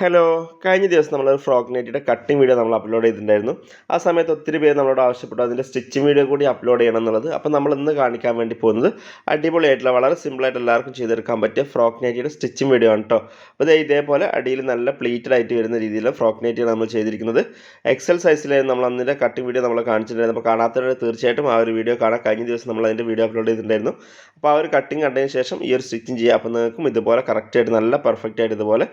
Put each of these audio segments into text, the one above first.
Hello കഴിഞ്ഞ ദിവസം നമ്മൾ ഫ്രോക്ക് നെറ്റിയുടെ കട്ടിംഗ് വീഡിയോ നമ്മൾ അപ്ലോഡ് ചെയ്തിട്ടുണ്ടായിരുന്നു. ആ സമയത്ത് ഒത്തിരി പേര് നമ്മളോട് ആവശ്യപ്പെട്ടു. അതിന്റെ സ്റ്റിച്ചിങ് വീഡിയോ കൂടി അപ്ലോഡ് ചെയ്യണം എന്നുള്ളത്. അപ്പോൾ നമ്മൾ ഇന്ന് കാണിക്കാൻ വേണ്ടി പോകുന്നത് അടിപൊളിയായിട്ടുള്ള വളരെ സിമ്പിളായിട്ട് എല്ലാവർക്കും ചെയ്തെടുക്കാൻ പറ്റിയ ഫ്രോക്ക് നെറ്റിയുടെ സ്റ്റിച്ചിങ് വീഡിയോ ആണ് കേട്ടോ അപ്പോൾ ഇതേപോലെ അടിയിൽ നല്ല പ്ലീറ്റഡ് ആയിട്ട് വരുന്ന രീതിയിൽ ഫ്രോക്ക് നെറ്റിയാണ് നമ്മൾ ചെയ്തിരിക്കുന്നത്. എക്സൽ സൈസിലായിരുന്നു നമ്മൾ അന്നിന്റെ കട്ടിംഗ് വീഡിയോ നമ്മൾ കാണിച്ചിട്ടുണ്ടായിരുന്നു അപ്പോൾ കാണാത്തവർ തീർച്ചയായിട്ടും ആ ഒരു വീഡിയോ കാണാൻ കഴിഞ്ഞ ദിവസം നമ്മൾ അതിന്റെ വീഡിയോ അപ്ലോഡ് ചെയ്തിട്ടുണ്ടായിരുന്നു. അപ്പോൾ ആ ഒരു കട്ടിങ് കണ്ടതിന് ശേഷം ഈ ഒരു സ്റ്റിച്ചിങ് ചെയ്യുക അപ്പോൾ നിങ്ങൾക്കും ഇതുപോലെ കറക്റ്റായിട്ട് നല്ല പെർഫെക്റ്റ് ആയിട്ട് ഇതുപോലെ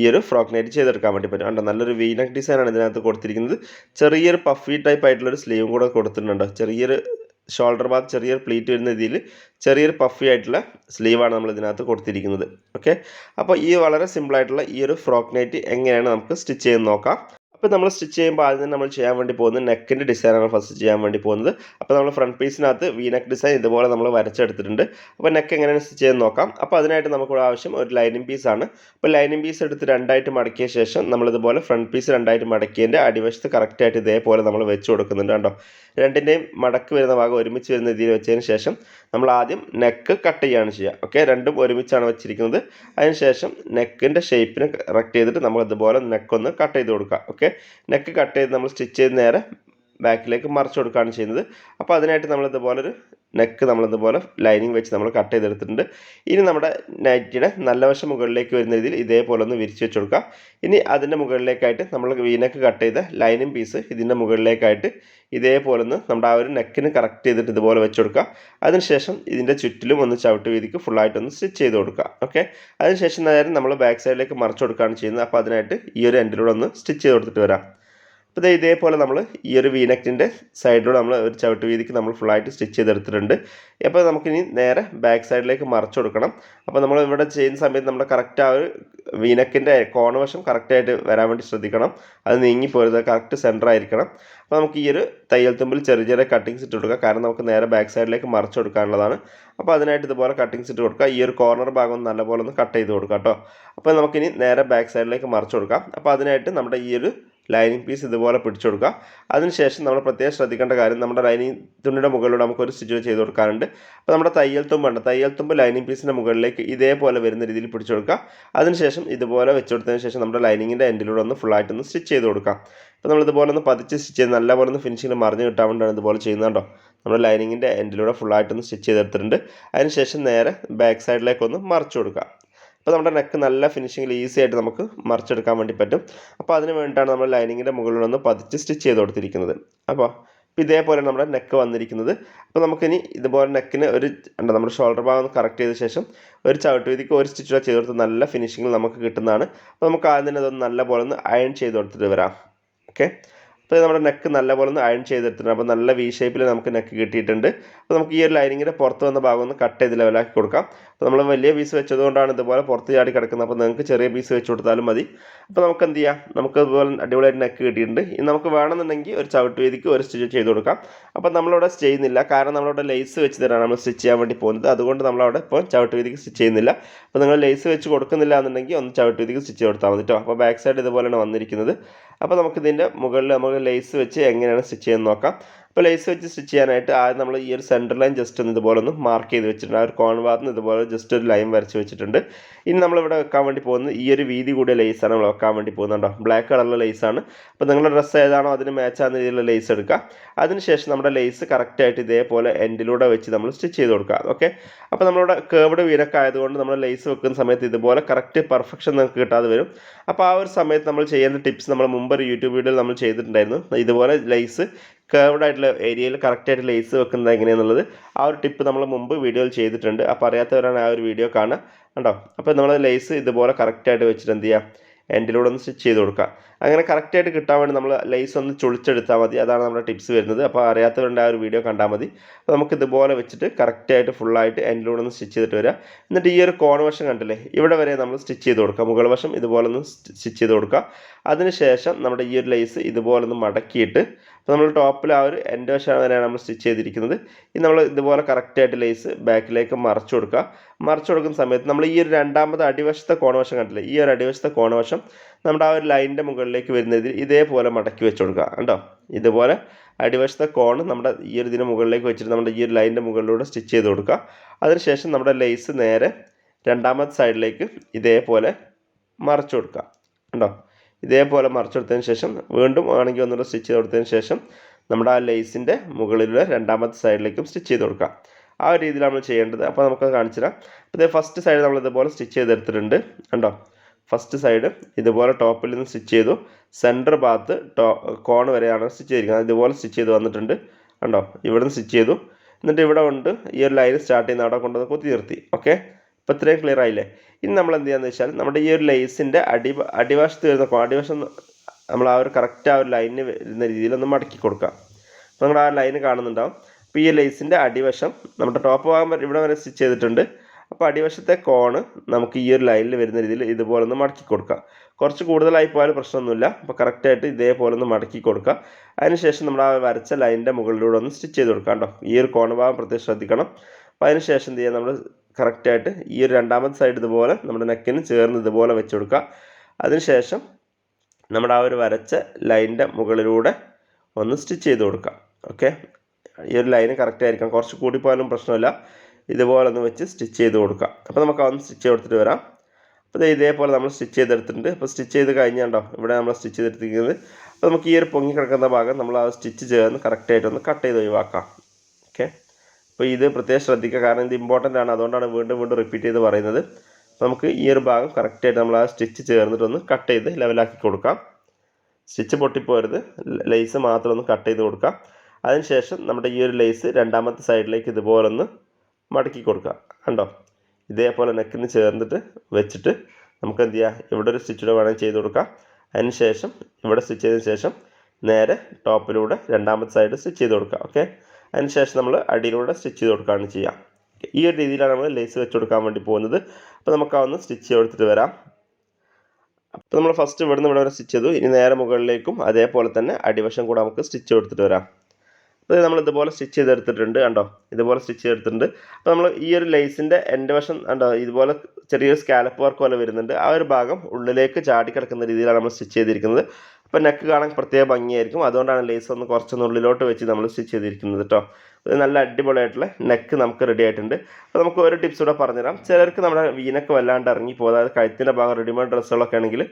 ഈ ഒരു ഫ്രോക്ക് നൈറ്റ് ചെയ്തെടുക്കാൻ വേണ്ടി പറ്റും. കണ്ടോ? നല്ലൊരു വീനക് ഡിസൈനാണ് ഇതിനകത്ത് കൊടുത്തിരിക്കുന്നത്. ചെറിയൊരു പഫി ടൈപ്പ് ആയിട്ടുള്ളൊരു സ്ലീവും കൂടെ കൊടുത്തിട്ടുണ്ട്. ചെറിയൊരു ഷോൾഡർ ഭാഗത്ത് ചെറിയൊരു പ്ലീറ്റ് വരുന്ന രീതിയിൽ ചെറിയൊരു പഫി ആയിട്ടുള്ള സ്ലീവാണ് നമ്മൾ ഇതിനകത്ത് കൊടുത്തിരിക്കുന്നത്. ഓക്കെ അപ്പോൾ ഈ വളരെ സിമ്പിളായിട്ടുള്ള ഈ ഒരു ഫ്രോക്ക് നൈറ്റ് എങ്ങനെയാണ് നമുക്ക് സ്റ്റിച്ച് ചെയ്ത് നോക്കാം. അപ്പോൾ നമ്മൾ സ്റ്റിച്ച് ചെയ്യുമ്പോൾ ആദ്യം നമ്മൾ ചെയ്യാൻ വേണ്ടി പോകുന്നത് നെക്കിന്റെ ഡിസൈനാണ് ഫസ്റ്റ് ചെയ്യാൻ വേണ്ടി പോകുന്നത്. അപ്പോൾ നമ്മൾ ഫ്രണ്ട് പീസിനകത്ത് വി നെക്ക് ഡിസൈൻ ഇതുപോലെ നമ്മൾ വരച്ചെടുത്തിട്ടുണ്ട്. അപ്പോൾ നെക്ക് എങ്ങനെയാണ് സ്റ്റിച്ച് ചെയ്ത് നോക്കാം. അപ്പോൾ അതിനായിട്ട് നമുക്കിവിടെ ആവശ്യം ഒരു ലൈനിങ് പീസാണ് അപ്പോൾ ലൈനിങ് പീസ് എടുത്ത് രണ്ടായിട്ട് മടക്കിയ ശേഷം നമ്മളിതുപോലെ ഫ്രണ്ട് പീസ് രണ്ടായിട്ട് മടക്കിയതിന്റെ അടിവശത്ത് കറക്റ്റായിട്ട് ഇതേപോലെ നമ്മൾ വെച്ച് കൊടുക്കുന്നുണ്ട് കണ്ടോ. രണ്ടിന്റെയും മടക്ക് വരുന്ന ഭാഗം ഒരുമിച്ച് വരുന്ന രീതിയിൽ വെച്ചതിന് ശേഷം നമ്മൾ ആദ്യം നെക്ക് കട്ട് ചെയ്യുകയാണ് ചെയ്യുക. ഓക്കെ രണ്ടും ഒരുമിച്ചാണ് വെച്ചിരിക്കുന്നത്. അതിനുശേഷം നെക്കിന്റെ ഷേപ്പിനെ കറക്റ്റ് ചെയ്തിട്ട് നമ്മൾ ഇതുപോലെ നെക്കൊന്ന് കട്ട് ചെയ്ത് കൊടുക്കുക. ഓക്കെ നെക്ക് കട്ട് ചെയ്ത് നമ്മൾ സ്റ്റിച്ച് ചെയ്ത് നേരെ ബാക്കിലേക്ക് മറിച്ച് കൊടുക്കുകയാണ് ചെയ്യുന്നത്. അപ്പോൾ അതിനായിട്ട് ഒരു നെക്ക് നമ്മളിതുപോലെ ലൈനിങ് വെച്ച് നമ്മൾ കട്ട് ചെയ്തെടുത്തിട്ടുണ്ട്. ഇനി നമ്മുടെ നൈറ്റിയുടെ നല്ല വശം മുകളിലേക്ക് വരുന്ന രീതിയിൽ ഇതേപോലെ ഒന്ന് വിരിച്ച് വെച്ച് കൊടുക്കുക ഇനി അതിന്റെ മുകളിലേക്കായിട്ട് നമ്മൾ വീനക്ക് കട്ട് ചെയ്ത ലൈനിങ് പീസ് ഇതിന്റെ മുകളിലേക്കായിട്ട് ഇതേപോലെ ഒന്ന് നമ്മുടെ ആ ഒരു നെക്കിന് കറക്റ്റ് ചെയ്തിട്ട് ഇതുപോലെ വെച്ച് കൊടുക്കുക അതിനുശേഷം ഇതിന്റെ ചുറ്റിലും ഒന്ന് ചവിട്ട് വീതിക്ക് ഫുള്ളായിട്ടൊന്ന് സ്റ്റിച്ച് ചെയ്ത് കൊടുക്കുക ഓക്കെ അതിനുശേഷം നേരം നമ്മൾ ബാക്ക് സൈഡിലേക്ക് മറിച്ച് കൊടുക്കുകയാണ് ചെയ്യുന്നത്. അപ്പോൾ അതിനായിട്ട് ഈ ഒരു എൻഡിലൂടെ ഒന്ന് സ്റ്റിച്ച് ചെയ്ത് കൊടുത്തിട്ട് വരാം. അപ്പോൾ ഇതേപോലെ നമ്മൾ ഈ ഒരു വീനക്കിന്റെ സൈഡിലൂടെ നമ്മൾ ഒരു ചവിട്ട് വീതിക്ക് നമ്മൾ ഫുള്ളായിട്ട് സ്റ്റിച്ച് ചെയ്തെടുത്തിട്ടുണ്ട്. അപ്പോൾ നമുക്കിനി നേരെ ബാക്ക് സൈഡിലേക്ക് മറച്ചു കൊടുക്കണം. അപ്പോൾ നമ്മൾ ഇവിടെ ചെയ്യുന്ന സമയത്ത് നമ്മുടെ കറക്റ്റ് ആ ഒരു വീനക്കിന്റെ കോണവശം കറക്റ്റായിട്ട് വരാൻ വേണ്ടി ശ്രദ്ധിക്കണം. അത് നീങ്ങിപ്പോരുത് കറക്റ്റ് സെന്റർ ആയിരിക്കണം. അപ്പോൾ നമുക്ക് ഈ ഒരു തയ്യൽ തുമ്പിൽ ചെറിയ ചെറിയ കട്ടിങ്സ് ഇട്ട് കൊടുക്കുക കാരണം നമുക്ക് നേരെ ബാക്ക് സൈഡിലേക്ക് മറച്ചു കൊടുക്കാനുള്ളതാണ്. അപ്പോൾ അതിനായിട്ട് ഇതുപോലെ കട്ടിങ്സ് ഇട്ട് കൊടുക്കുക. ഈ ഒരു കോർണർ ഭാഗം ഒന്ന് നല്ലപോലെ ഒന്ന് കട്ട് ചെയ്ത് കൊടുക്കുക കേട്ടോ. അപ്പോൾ നമുക്കിനി നേരെ ബാക്ക് സൈഡിലേക്ക് മറച്ചു കൊടുക്കാം. അപ്പോൾ അതിനായിട്ട് നമ്മുടെ ഈ ഒരു ലൈനിങ് പീസ് ഇതുപോലെ പിടിച്ചു കൊടുക്കുക. അതിനുശേഷം നമ്മൾ പ്രത്യേകം ശ്രദ്ധിക്കേണ്ട കാര്യം നമ്മുടെ ലൈനിങ് തുണിയുടെ മുകളിലൂടെ നമുക്ക് ഒരു സ്റ്റിച്ച് ചെയ്ത് കൊടുക്കാറുണ്ട്. അപ്പോൾ നമ്മുടെ തയ്യൽ തുമ്പുണ്ട് തയ്യൽ തുമ്പ് ലൈനിങ് പീസിന്റെ മുകളിലേക്ക് ഇതേപോലെ വരുന്ന രീതിയിൽ പിടിച്ചു കൊടുക്കുക. അതിനുശേഷം ഇതുപോലെ വെച്ച് കൊടുത്തതിന് ശേഷം നമ്മുടെ ലൈനിങ്ങിന്റെ എൻഡിലൂടെ ഒന്ന് ഫുള്ളായിട്ട് ഒന്ന് സ്റ്റിച്ച് ചെയ്ത് കൊടുക്കാം അപ്പോൾ നമ്മൾ ഇതുപോലെ ഒന്ന് പതിച്ച് സ്റ്റിച്ച് ചെയ്ത് നല്ലപോലെ ഒന്ന് ഫിനിഷിങ് മറിഞ്ഞ് കിട്ടാൻ വേണ്ടിയാണ് ഇതുപോലെ ചെയ്യുന്നത് കേട്ടോ നമ്മൾ ലൈനിങ്ങിന്റെ എൻഡിലൂടെ ഫുള്ളായിട്ടൊന്ന് സ്റ്റിച്ച് ചെയ്തെടുത്തിട്ടുണ്ട്. അതിനുശേഷം നേരെ ബാക്ക് സൈഡിലേക്കൊന്ന് മറിച്ച് കൊടുക്കുക. അപ്പോൾ നമ്മുടെ നെക്ക് നല്ല ഫിനിഷിങ്ങിൽ ഈസി ആയിട്ട് നമുക്ക് മറിച്ചെടുക്കാൻ വേണ്ടി പറ്റും. അപ്പോൾ അതിന് വേണ്ടിയിട്ടാണ് നമ്മൾ ലൈനിങ്ങിന്റെ മുകളിലൊന്ന് പതിച്ച് സ്റ്റിച്ച് ചെയ്ത് കൊടുത്തിരിക്കുന്നത്. അപ്പോൾ ഇപ്പോൾ ഇതേപോലെ നമ്മുടെ നെക്ക് വന്നിരിക്കുന്നത്. അപ്പോൾ നമുക്കിനി ഇതുപോലെ നെക്കിന് ഒരു നമ്മുടെ ഷോൾഡർ ഭാഗം കറക്റ്റ് ചെയ്ത ശേഷം ഒരു ചവിട്ടുവീതിക്ക് ഒരു സ്റ്റിച്ച് ചെയ്ത് കൊടുത്ത് നല്ല ഫിനിഷിങ്ങിൽ നമുക്ക് കിട്ടുന്നതാണ്. അപ്പോൾ നമുക്ക് ആദ്യം തന്നെ അതൊന്ന് നല്ല പോലെ ഒന്ന് അയൺ ചെയ്ത് കൊടുത്തിട്ട് വരാം. ഓക്കെ അപ്പോൾ നമ്മുടെ നെക്ക് നല്ലപോലെ ഒന്ന് അയൺ ചെയ്തെടുത്തിട്ടുണ്ട്. അപ്പോൾ നല്ല വി ഷേപ്പിൽ നമുക്ക് നെക്ക് കിട്ടിയിട്ടുണ്ട്. അപ്പോൾ നമുക്ക് ഈ ഒരു ലൈനിങ്ങിന്റെ പുറത്ത് വന്ന ഭാഗം ഒന്ന് കട്ട് ചെയ്ത് ലെവലാക്കി കൊടുക്കാം. അപ്പോൾ നമ്മൾ വലിയ പീസ് വെച്ചതുകൊണ്ടാണ് ഇതുപോലെ പുറത്ത് ചാടി കിടക്കുന്നത്. അപ്പോൾ നിങ്ങൾക്ക് ചെറിയ പീസ് വെച്ച് കൊടുത്താലും മതി. അപ്പോൾ നമുക്ക് എന്ത് ചെയ്യാം? നമുക്ക് ഇതുപോലെ അടിപൊളിയായിട്ട് നെക്ക് കിട്ടിയിട്ടുണ്ട്. ഇനി നമുക്ക് വേണമെന്നുണ്ടെങ്കിൽ ഒരു ചവിട്ട് വീതിക്ക് ഒരു സ്റ്റിച്ച് ചെയ്ത് കൊടുക്കാം. അപ്പോൾ നമ്മളിവിടെ ചെയ്യുന്നില്ല. കാരണം നമ്മളിവിടെ ലേസ് വെച്ച് തരാണ് നമ്മൾ സ്റ്റിച്ച് ചെയ്യാൻ വേണ്ടി പോകുന്നത്. അതുകൊണ്ട് നമ്മളവിടെ ഇപ്പോൾ ചവിട്ട് വീതിക്ക് സ്റ്റിച്ച് ചെയ്യുന്നില്ല. അപ്പോൾ നിങ്ങൾ ലേസ് വെച്ച് കൊടുക്കുന്നില്ല എന്നുണ്ടെങ്കിൽ ഒന്ന് ചവിട്ട് വീതിക്ക് സ്റ്റിച്ച് കൊടുത്താൽ മതി കേട്ടോ അപ്പോൾ ബാക്ക് സൈഡ് ഇതുപോലെയാണ് വന്നിരിക്കുന്നത്. അപ്പോൾ നമുക്കിതിന്റെ മുകളിൽ നമുക്ക് ലേസ് വെച്ച് എങ്ങനെയാണ് സ്റ്റിച്ച് ചെയ്യുന്നത് നോക്കാം. അപ്പോൾ ലേസ് വെച്ച് സ്റ്റിച്ച് ചെയ്യാനായിട്ട് ആദ്യം നമ്മൾ ഈ ഒരു സെന്റർ ലൈൻ ജസ്റ്റ് ഒന്ന് ഇതുപോലെ ഒന്ന് മാർക്ക് ചെയ്ത് വെച്ചിട്ടുണ്ട്. ആ ഒരു കോൺവാദം ഇതുപോലെ ജസ്റ്റ് ഒരു ലൈൻ വരച്ച് വെച്ചിട്ടുണ്ട്. ഇനി നമ്മളിവിടെ വെക്കാൻ വേണ്ടി പോകുന്നത് ഈ ഒരു വീതി കൂടിയ ലേസാണ് നമ്മൾ വെക്കാൻ വേണ്ടി പോകുന്നുണ്ടോ ബ്ലാക്ക് കളറിലെ ലേസാണ് അപ്പോൾ നിങ്ങളുടെ ഡ്രസ്സ് ഏതാണോ അതിന് മാച്ചാകുന്ന രീതിയിലുള്ള ലേസ് എടുക്കുക. അതിനുശേഷം നമ്മുടെ ലേസ് കറക്റ്റായിട്ട് ഇതേപോലെ എൻഡിലൂടെ വെച്ച് നമ്മൾ സ്റ്റിച്ച് ചെയ്ത് കൊടുക്കുക. ഓക്കെ അപ്പോൾ നമ്മളിവിടെ കേവ്ഡ് വീരൊക്കെ ആയതുകൊണ്ട് നമ്മൾ ലേസ് വെക്കുന്ന സമയത്ത് ഇതുപോലെ കറക്റ്റ് പെർഫെക്ഷൻ നമുക്ക് കിട്ടാതെ വരും. അപ്പോൾ ആ ഒരു സമയത്ത് നമ്മൾ ചെയ്യുന്ന ടിപ്സ് നമ്മൾ മുമ്പ് ഒരു യൂട്യൂബ് വീഡിയോയിൽ നമ്മൾ ചെയ്തിട്ടുണ്ടായിരുന്നു. ഇതുപോലെ ലേസ് കേർവ്ഡ് ആയിട്ടുള്ള ഏരിയയിൽ കറക്റ്റായിട്ട് ലേസ് വെക്കുന്നത് എങ്ങനെയാണെന്നുള്ളത് ആ ഒരു ടിപ്പ് നമ്മൾ മുമ്പ് വീഡിയോയിൽ ചെയ്തിട്ടുണ്ട്. അപ്പോൾ അറിയാത്തവരാണ് ആ ഒരു വീഡിയോ കാണുക. കണ്ടോ? അപ്പോൾ നമ്മൾ ലേസ് ഇതുപോലെ കറക്റ്റായിട്ട് വെച്ചിട്ട് എന്ത് ചെയ്യുക? എൻഡിലൂടെ ഒന്ന് സ്റ്റിച്ച് ചെയ്ത് കൊടുക്കുക. അങ്ങനെ കറക്റ്റായിട്ട് കിട്ടാൻ വേണ്ടി നമ്മൾ ലൈസ് ഒന്ന് ചുളിച്ചെടുത്താൽ മതി. അതാണ് നമ്മുടെ ടിപ്സ് വരുന്നത്. അപ്പോൾ അറിയാത്തവരുടെ ആ ഒരു വീഡിയോ കണ്ടാൽ മതി. അപ്പോൾ നമുക്ക് ഇതുപോലെ വെച്ചിട്ട് കറക്റ്റായിട്ട് ഫുള്ളായിട്ട് എൻഡിലൂടെ ഒന്ന് സ്റ്റിച്ച് ചെയ്തിട്ട് വരിക എന്നിട്ട് ഈ ഒരു കോൺ വശം കണ്ടില്ലേ? ഇവിടെ വരെ നമ്മൾ സ്റ്റിച്ച് ചെയ്ത് കൊടുക്കുക മുകൾ വശം ഇതുപോലെ ഒന്ന് സ്റ്റിച്ച് ചെയ്ത് കൊടുക്കുക അതിനുശേഷം നമ്മുടെ ഈ ഒരു ലേസ് ഇതുപോലെ ഒന്ന് മടക്കിയിട്ട് അപ്പോൾ നമ്മൾ ടോപ്പിൽ ആ ഒരു എൻഡ് വശം വരെയാണ് നമ്മൾ സ്റ്റിച്ച് ചെയ്തിരിക്കുന്നത്. ഇനി നമ്മൾ ഇതുപോലെ കറക്റ്റായിട്ട് ലൈസ് ബാക്കിലേക്ക് മറച്ചു കൊടുക്കുക മറച്ചു കൊടുക്കുന്ന സമയത്ത് നമ്മൾ ഈ ഒരു രണ്ടാമത്തെ അടിവശത്തെ കോണവശം കണ്ടില്ലേ? ഈ ഒരു അടിവശത്തെ കോണവശം നമ്മുടെ ആ ഒരു ലൈനിന്റെ മുകളിലേക്ക് വരുന്നതിൽ ഇതേപോലെ മടക്കി വെച്ച് കൊടുക്കുക. കണ്ടോ? ഇതുപോലെ അടിവശത്തെ കോൺ നമ്മുടെ ഈ ഒരു ഇതിന് മുകളിലേക്ക് വെച്ചിട്ട് നമ്മുടെ ഈ ഒരു ലൈനിന്റെ മുകളിലൂടെ സ്റ്റിച്ച് ചെയ്ത് കൊടുക്കുക. അതിനുശേഷം നമ്മുടെ ലേസ് നേരെ രണ്ടാമത്തെ സൈഡിലേക്ക് ഇതേപോലെ മറച്ചു കൊടുക്കുക. കേട്ടോ ഇതേപോലെ മറിച്ചെടുത്തതിന് ശേഷം വീണ്ടും ആണെങ്കിൽ ഒന്നുകൂടെ സ്റ്റിച്ച് ചെയ്ത് കൊടുത്തതിന് ശേഷം നമ്മുടെ ആ ലേസിന്റെ മുകളിലുള്ള രണ്ടാമത്തെ സൈഡിലേക്കും സ്റ്റിച്ച് ചെയ്ത് കൊടുക്കുക. ആ ഒരു രീതിയിലാണ് നമ്മൾ ചെയ്യേണ്ടത്. അപ്പോൾ നമുക്ക് കാണിച്ചു തരാം. അപ്പോൾ ഫസ്റ്റ് സൈഡ് നമ്മൾ ഇതുപോലെ സ്റ്റിച്ച് ചെയ്തെടുത്തിട്ടുണ്ട്. കണ്ടോ? ഫസ്റ്റ് സൈഡ് ഇതുപോലെ ടോപ്പിൽ നിന്ന് സ്റ്റിച്ച് ചെയ്തു. സെന്റർ ഭാഗത്ത് ടോ കോൺ വരെയാണ് സ്റ്റിച്ച് ചെയ്തിരിക്കുന്നത്. ഇതുപോലെ സ്റ്റിച്ച് ചെയ്ത് വന്നിട്ടുണ്ട്. കണ്ടോ? ഇവിടെ നിന്ന് സ്റ്റിച്ച് ചെയ്തു. എന്നിട്ട് ഇവിടെ ഉണ്ട് ഈ ഒരു ലൈൻ സ്റ്റാർട്ട് ചെയ്യുന്ന അവിടെ കൊണ്ടുവന്ന് കുത്തി നിർത്തി. ഓക്കെ? ഇപ്പോൾ ഇത്രയും ക്ലിയർ ആയില്ലേ? ഇനി നമ്മൾ എന്ത് ചെയ്യാന്ന് വെച്ചാൽ നമ്മുടെ ഈ ഒരു ലേസിന്റെ അടി അടിവശത്ത് വരുന്ന കോൺ അടിവശം നമ്മൾ ആ ഒരു കറക്റ്റ് ആ ഒരു ലൈനിന് വരുന്ന രീതിയിൽ ഒന്ന് മടക്കി കൊടുക്കാം അപ്പോൾ നിങ്ങൾ ആ ലൈന് കാണുന്നുണ്ടാവും. അപ്പോൾ ഈ ലേസിന്റെ അടിവശം നമ്മുടെ ടോപ്പ് ഭാഗം ഇവിടെ വരെ സ്റ്റിച്ച് ചെയ്തിട്ടുണ്ട്. അപ്പോൾ അടിവശത്തെ കോണ് നമുക്ക് ഈ ഒരു ലൈനിൽ വരുന്ന രീതിയിൽ ഇതുപോലെ ഒന്ന് മടക്കി കൊടുക്കാം. കുറച്ച് കൂടുതലായി പോയാലും പ്രശ്നമൊന്നുമില്ല. അപ്പോൾ കറക്റ്റായിട്ട് ഇതേപോലെ ഒന്ന് മടക്കി കൊടുക്കുക അതിനുശേഷം നമ്മൾ ആ വരച്ച ലൈനിന്റെ മുകളിലൂടെ ഒന്ന് സ്റ്റിച്ച് ചെയ്ത് കൊടുക്കാം കേട്ടോ. ഈ ഒരു കോണ് ഭാഗം പ്രത്യേകം ശ്രദ്ധിക്കണം. അപ്പോൾ അതിനുശേഷം എന്ത് ചെയ്യുക നമ്മൾ കറക്റ്റായിട്ട് ഈ ഒരു രണ്ടാമത്തെ സൈഡ് ഇതുപോലെ നമ്മുടെ നെക്കിന് ചേർന്ന് ഇതുപോലെ വെച്ച് കൊടുക്കുക. അതിനുശേഷം നമ്മുടെ ആ ഒരു വരച്ച ലൈനിന്റെ മുകളിലൂടെ ഒന്ന് സ്റ്റിച്ച് ചെയ്ത് കൊടുക്കാം ഓക്കെ ഈ ഒരു ലൈന് കറക്റ്റ് ആയിരിക്കണം. കുറച്ച് കൂടിപ്പോയാലും പ്രശ്നമില്ല. ഇതുപോലെ ഒന്ന് വെച്ച് സ്റ്റിച്ച് ചെയ്ത് കൊടുക്കാം. അപ്പോൾ നമുക്ക് അതൊന്ന് സ്റ്റിച്ച് കൊടുത്തിട്ട് വരാം. അപ്പോൾ ഇതേപോലെ നമ്മൾ സ്റ്റിച്ച് ചെയ്തെടുത്തിട്ടുണ്ട്. അപ്പോൾ സ്റ്റിച്ച് ചെയ്ത് കഴിഞ്ഞാണ്ടോ? ഇവിടെ നമ്മൾ സ്റ്റിച്ച് ചെയ്തെടുത്തിരിക്കുന്നത്. അപ്പോൾ നമുക്ക് ഈ ഒരു പൊങ്ങി കിടക്കുന്ന ഭാഗം നമ്മൾ ആ സ്റ്റിച്ച് ചേർന്ന് കറക്റ്റായിട്ടൊന്ന് കട്ട് ചെയ്ത് ഒഴിവാക്കാം. ഓക്കെ അപ്പോൾ ഇത് പ്രത്യേകം ശ്രദ്ധിക്കുക. കാരണം ഇത് ഇമ്പോർട്ടന്റ് ആണ്. അതുകൊണ്ടാണ് വീണ്ടും വീണ്ടും റിപ്പീറ്റ് ചെയ്ത് പറയുന്നത്. നമുക്ക് ഈ ഒരു ഭാഗം കറക്റ്റായിട്ട് നമ്മൾ ആ സ്റ്റിച്ച് ചേർന്നിട്ടൊന്ന് കട്ട് ചെയ്ത് ലെവലാക്കി കൊടുക്കാം. സ്റ്റിച്ച് പൊട്ടിപ്പോരുത്. ലേസ് മാത്രം ഒന്ന് കട്ട് ചെയ്ത് കൊടുക്കാം. അതിനുശേഷം നമ്മുടെ ഈ ഒരു ലേസ് രണ്ടാമത്തെ സൈഡിലേക്ക് ഇതുപോലെ ഒന്ന് മടക്കി കൊടുക്കുക. കണ്ടോ? ഇതേപോലെ നെക്കിന് ചേർന്നിട്ട് വെച്ചിട്ട് നമുക്ക് എന്ത് ചെയ്യാം? ഇവിടെ ഒരു സ്റ്റിച്ചൂടെ വേണമെങ്കിൽ ചെയ്ത് കൊടുക്കാം. അതിനുശേഷം ഇവിടെ സ്റ്റിച്ച് ചെയ്തതിന് ശേഷം നേരെ ടോപ്പിലൂടെ രണ്ടാമത്തെ സൈഡ് സ്റ്റിച്ച് ചെയ്ത് കൊടുക്കുക. ഓക്കെ അതിനുശേഷം നമ്മൾ അടിയിലൂടെ സ്റ്റിച്ച് ചെയ്ത് കൊടുക്കുകയാണ് ചെയ്യുക. ഈ ഒരു രീതിയിലാണ് നമ്മൾ ലേസ് വെച്ച് കൊടുക്കാൻ വേണ്ടി പോകുന്നത്. അപ്പോൾ നമുക്ക് അതൊന്ന് സ്റ്റിച്ച് ചെയ്തെടുത്തിട്ട് വരാം. അപ്പോൾ നമ്മൾ ഫസ്റ്റ് ഇവിടുന്ന് ഇവിടെ വരെ സ്റ്റിച്ച് ചെയ്തു. ഇനി നേരെ മുകളിലേക്കും അതേപോലെ തന്നെ അടിവശം കൂടെ നമുക്ക് സ്റ്റിച്ച് കൊടുത്തിട്ട് വരാം. അപ്പോൾ നമ്മൾ ഇതുപോലെ സ്റ്റിച്ച് ചെയ്തെടുത്തിട്ടുണ്ട് കണ്ടോ? ഇതുപോലെ സ്റ്റിച്ച് ചെയ്തെടുത്തിട്ടുണ്ട്. അപ്പോൾ നമ്മൾ ഈ ഒരു ലേസിന്റെ എന്റെ വശം കണ്ടോ? ഇതുപോലെ ചെറിയൊരു സ്കാലപ്പ് വർക്ക് പോലെ വരുന്നുണ്ട്. ആ ഒരു ഭാഗം ഉള്ളിലേക്ക് ചാടി കിടക്കുന്ന രീതിയിലാണ് നമ്മൾ സ്റ്റിച്ച് ചെയ്തിരിക്കുന്നത്. അപ്പോൾ നെക്ക് കാണാൻ പ്രത്യേക ഭംഗിയായിരിക്കും. അതുകൊണ്ടാണ് ലേസ് ഒന്ന് കുറച്ചൊന്ന് ഉള്ളിലോട്ട് വെച്ച് നമ്മൾ സ്റ്റിച്ച് ചെയ്തിരിക്കുന്നത് കേട്ടോ നല്ല അടിപൊളിയായിട്ടുള്ള നെക്ക് നമുക്ക് റെഡി ആയിട്ടുണ്ട്. അപ്പോൾ നമുക്ക് ഒരു ടിപ്സ് കൂടെ പറഞ്ഞുതരാം. ചിലർക്ക് നമ്മുടെ വീനൊക്കെ വല്ലാണ്ട് ഇറങ്ങി പോകും. അതായത് കഴുത്തിന്റെ ഭാഗം റെഡിമെയ്ഡ് ഡ്രസ്സുകളൊക്കെ ആണെങ്കിൽ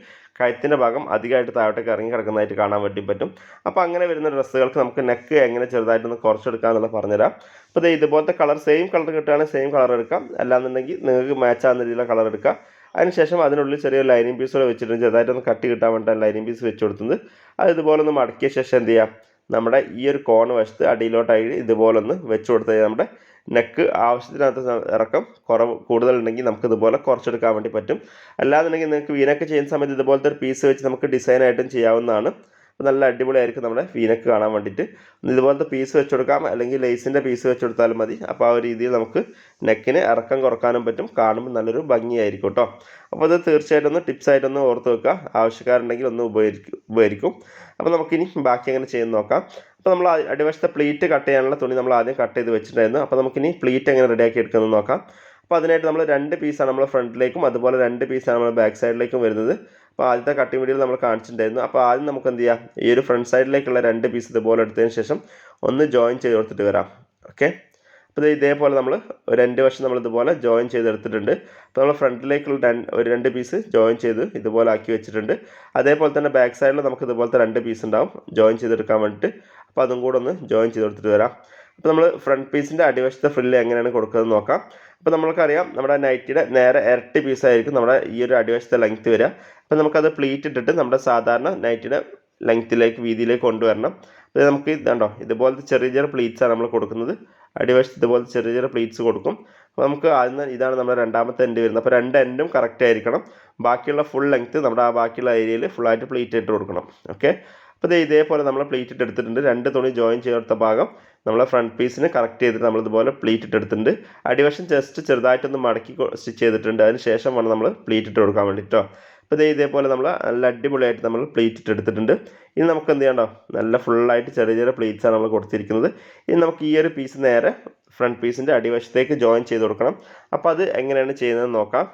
കഴുത്തിന്റെ ഭാഗം അധികമായിട്ട് താഴോട്ടേക്ക് ഇറങ്ങി കിടക്കുന്നതായിട്ട് കാണാൻ വേണ്ടി പറ്റും. അപ്പോൾ അങ്ങനെ വരുന്ന ഡ്രസ്സുകൾക്ക് നമുക്ക് നെക്ക് എങ്ങനെ ചെറുതായിട്ടൊന്ന് കുറച്ചെടുക്കാം എന്നുള്ളത് പറഞ്ഞുതരാം. അപ്പോൾ ഇതുപോലത്തെ കളർ സെയിം കളർ കിട്ടുകയാണെങ്കിൽ സെയിം കളർ എടുക്കാം. അല്ലാന്നുണ്ടെങ്കിൽ നിങ്ങൾക്ക് മാച്ച് ആകുന്ന രീതിയിലുള്ള കളർ എടുക്കാം. അതിനുശേഷം അതിനുള്ളിൽ ചെറിയ ലൈനിങ് പീസ് കൂടെ വെച്ചിട്ടുണ്ട്. ചെറുതായിട്ടൊന്ന് കട്ടി കിട്ടാൻ വേണ്ടിയിട്ടാണ് ലൈനിങ് പീസ് വെച്ച് കൊടുത്തത്. അത് ഇതുപോലെ ഒന്ന് മടക്കിയ ശേഷം എന്ത് ചെയ്യാം? നമ്മുടെ ഈ ഒരു കോൺ വശത്ത് അടിയിലോട്ടായി ഇതുപോലൊന്ന് വെച്ച് കൊടുത്തു നമ്മുടെ നെക്ക് ആവശ്യത്തിനകത്ത് ഇറക്കം കുറവ് കൂടുതലുണ്ടെങ്കിൽ നമുക്ക് ഇതുപോലെ കുറച്ചെടുക്കാൻ വേണ്ടി പറ്റും. അല്ലാന്നുണ്ടെങ്കിൽ നിങ്ങൾക്ക് വീനൊക്കെ ചെയ്യുന്ന സമയത്ത് ഇതുപോലത്തെ ഒരു പീസ് വെച്ച് നമുക്ക് ഡിസൈനായിട്ടും ചെയ്യാവുന്നതാണ്. അപ്പോൾ നല്ല അടിപൊളിയായിരിക്കും നമ്മുടെ വീനക്ക് കാണാൻ വേണ്ടിയിട്ട്. ഇതുപോലത്തെ പീസ് വെച്ച് കൊടുക്കാം അല്ലെങ്കിൽ ലേസിന്റെ പീസ് വെച്ച് കൊടുത്താലും മതി. അപ്പോൾ ആ ഒരു രീതിയിൽ നമുക്ക് നെക്കിന് ഇറക്കം കുറക്കാനും പറ്റും. കാണുമ്പോൾ നല്ലൊരു ഭംഗിയായിരിക്കും കേട്ടോ അപ്പോൾ അത് തീർച്ചയായിട്ടും ഒന്ന് ടിപ്സ് ആയിട്ടൊന്ന് ഓർത്ത് വെക്കുക. ആവശ്യക്കാരുണ്ടെങ്കിൽ ഒന്ന് ഉപകരിക്കും ഉപകരിക്കും. അപ്പോൾ നമുക്കിനി ബാക്കി എങ്ങനെ ചെയ്യുന്ന നോക്കാം. അപ്പോൾ നമ്മൾ അടിവശത്തെ പ്ലീറ്റ് കട്ട് ചെയ്യാനുള്ള തുണി നമ്മൾ ആദ്യം കട്ട് ചെയ്ത് വെച്ചിട്ടുണ്ടായിരുന്നു. അപ്പോൾ നമുക്കിനി പ്ലീറ്റ് എങ്ങനെ റെഡിയാക്കി എടുക്കുന്നത് നോക്കാം. അപ്പോൾ അതിനായിട്ട് നമ്മൾ രണ്ട് പീസാണ് നമ്മൾ ഫ്രണ്ടിലേക്കും അതുപോലെ രണ്ട് പീസാണ് നമ്മൾ ബാക്ക് സൈഡിലേക്കും വരുന്നത്. അപ്പോൾ ആദ്യത്തെ കട്ടിംഗ് വീഡിയോയിൽ നമ്മൾ കാണിച്ചിട്ടുണ്ടായിരുന്നു. അപ്പോൾ ആദ്യം നമുക്ക് എന്ത് ചെയ്യാം? ഈ ഒരു ഫ്രണ്ട് സൈഡിലേക്കുള്ള രണ്ട് പീസ് ഇതുപോലെ എടുത്തതിന് ശേഷം ഒന്ന് ജോയിൻ ചെയ്ത് കൊടുത്തിട്ട് വരാം. ഓക്കെ അപ്പോൾ ഇതേപോലെ നമ്മൾ രണ്ട് വശം നമ്മൾ ഇതുപോലെ ജോയിൻ ചെയ്തെടുത്തിട്ടുണ്ട് അപ്പോൾ നമ്മൾ ഫ്രണ്ടിലേക്കുള്ള രണ്ട് ഒരു രണ്ട് പീസ് ജോയിൻ ചെയ്ത് ഇതുപോലെ ആക്കി വെച്ചിട്ടുണ്ട്. അതേപോലെ തന്നെ ബാക്ക് സൈഡിൽ നമുക്ക് ഇതുപോലത്തെ രണ്ട് പീസ് ഉണ്ടാവും. ജോയിൻ ചെയ്തെടുക്കാൻ വേണ്ടിയിട്ട് അപ്പോൾ അതും കൂടെ ഒന്ന് ജോയിൻ ചെയ്ത് കൊടുത്തിട്ട് വരാം. അപ്പോൾ നമ്മൾ ഫ്രണ്ട് പീസിന്റെ അടിവശത്തെ ഫ്രില്ല് എങ്ങനെയാണ് കൊടുക്കുന്നത് നോക്കാം. അപ്പോൾ നമ്മൾക്കറിയാം നമ്മുടെ നൈറ്റിയുടെ നേരെ ഇരട്ടി പീസായിരിക്കും നമ്മുടെ ഈ ഒരു അടിവശത്തെ ലെങ്ത്ത് വരിക. അപ്പോൾ നമുക്കത് പ്ലീറ്റ് ഇട്ടിട്ട് നമ്മുടെ സാധാരണ നൈറ്റിയുടെ ലെങ്ത്തിലേക്ക് വീതിയിലേക്ക് കൊണ്ടുവരണം. അപ്പോൾ നമുക്ക് ഇതുണ്ടോ ഇതുപോലത്തെ ചെറിയ ചെറിയ പ്ലീറ്റ്സാണ് നമ്മൾ കൊടുക്കുന്നത്. അടിവശത്ത് ഇതുപോലത്തെ ചെറിയ ചെറിയ പ്ലീറ്റ്സ് കൊടുക്കും. അപ്പോൾ നമുക്ക് ആദ്യം ഇതാണ് നമ്മുടെ രണ്ടാമത്തെ എൻഡ് വരുന്നത്. അപ്പോൾ രണ്ട് എൻഡും കറക്റ്റ് ആയിരിക്കണം. ബാക്കിയുള്ള ഫുൾ ലെങ്ത്ത് നമ്മുടെ ആ ബാക്കിയുള്ള ഏരിയയിൽ ഫുള്ളായിട്ട് പ്ലീറ്റ് ഇട്ട് കൊടുക്കണം. ഓക്കെ അപ്പോൾ ദേ ഇതേപോലെ നമ്മൾ പ്ലീറ്റ് ഇട്ട് എടുത്തിട്ടുണ്ട്. രണ്ട് തുണി ജോയിൻ ചെയ്യാത്ത ഭാഗം നമ്മളെ ഫ്രണ്ട് പീസിന് കറക്റ്റ് ചെയ്തിട്ട് നമ്മൾ ഇതുപോലെ പ്ലീറ്റ് ഇട്ട് എടുത്തിട്ടുണ്ട്. അടിവശം ജസ്റ്റ് ചെറുതായിട്ടൊന്ന് മടക്കി സ്റ്റിച്ച് ചെയ്തിട്ടുണ്ട്. അതിന് ശേഷം വേണം നമ്മൾ പ്ലീറ്റ് ഇട്ട് കൊടുക്കാൻ വേണ്ടിയിട്ടോ അപ്പോൾ ദേ ഇതേപോലെ നമ്മൾ നല്ല അടിപൊളിയായിട്ട് നമ്മൾ പ്ലീറ്റ് ഇട്ട് എടുത്തിട്ടുണ്ട്. ഇനി നമുക്ക് എന്ത് ചെയ്യണ്ടോ? നല്ല ഫുള്ളായിട്ട് ചെറിയ ചെറിയ പ്ലീറ്റ്സാണ് നമ്മൾ കൊടുത്തിരിക്കുന്നത്. ഇനി നമുക്ക് ഈ ഒരു പീസ് നേരെ ഫ്രണ്ട് പീസിന്റെ അടിവശത്തേക്ക് ജോയിൻ ചെയ്ത് കൊടുക്കണം. അപ്പോൾ അത് എങ്ങനെയാണ് ചെയ്യുന്നതെന്ന് നോക്കാം.